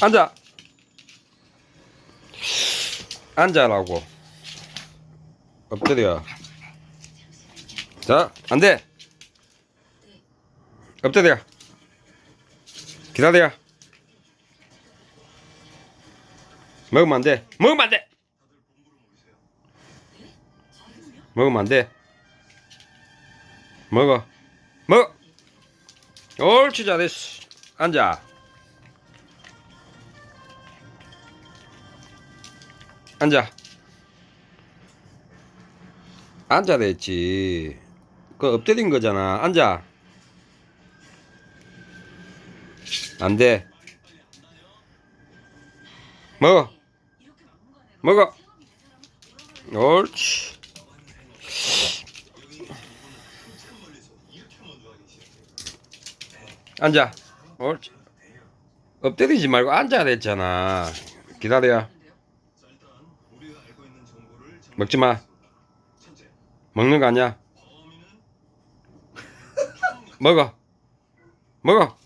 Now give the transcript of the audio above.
앉아. 앉아라고. 엎드려. 자, 안 돼. 엎드려. 기다려. 먹으면 안 돼. 먹으면 안 돼. 먹으면 안 돼. 먹어. 먹어. 옳지 잘했어. 앉아. 앉아. 앉아 됐지. 그 엎드린 거잖아. 앉아. 안 돼. 먹어. 먹어. 옳지. 앉아. 옳지. 엎드리지 말고 앉아야 됐잖아. 기다려. 먹지 마. 먹는 거 아니야. 먹어. 먹어.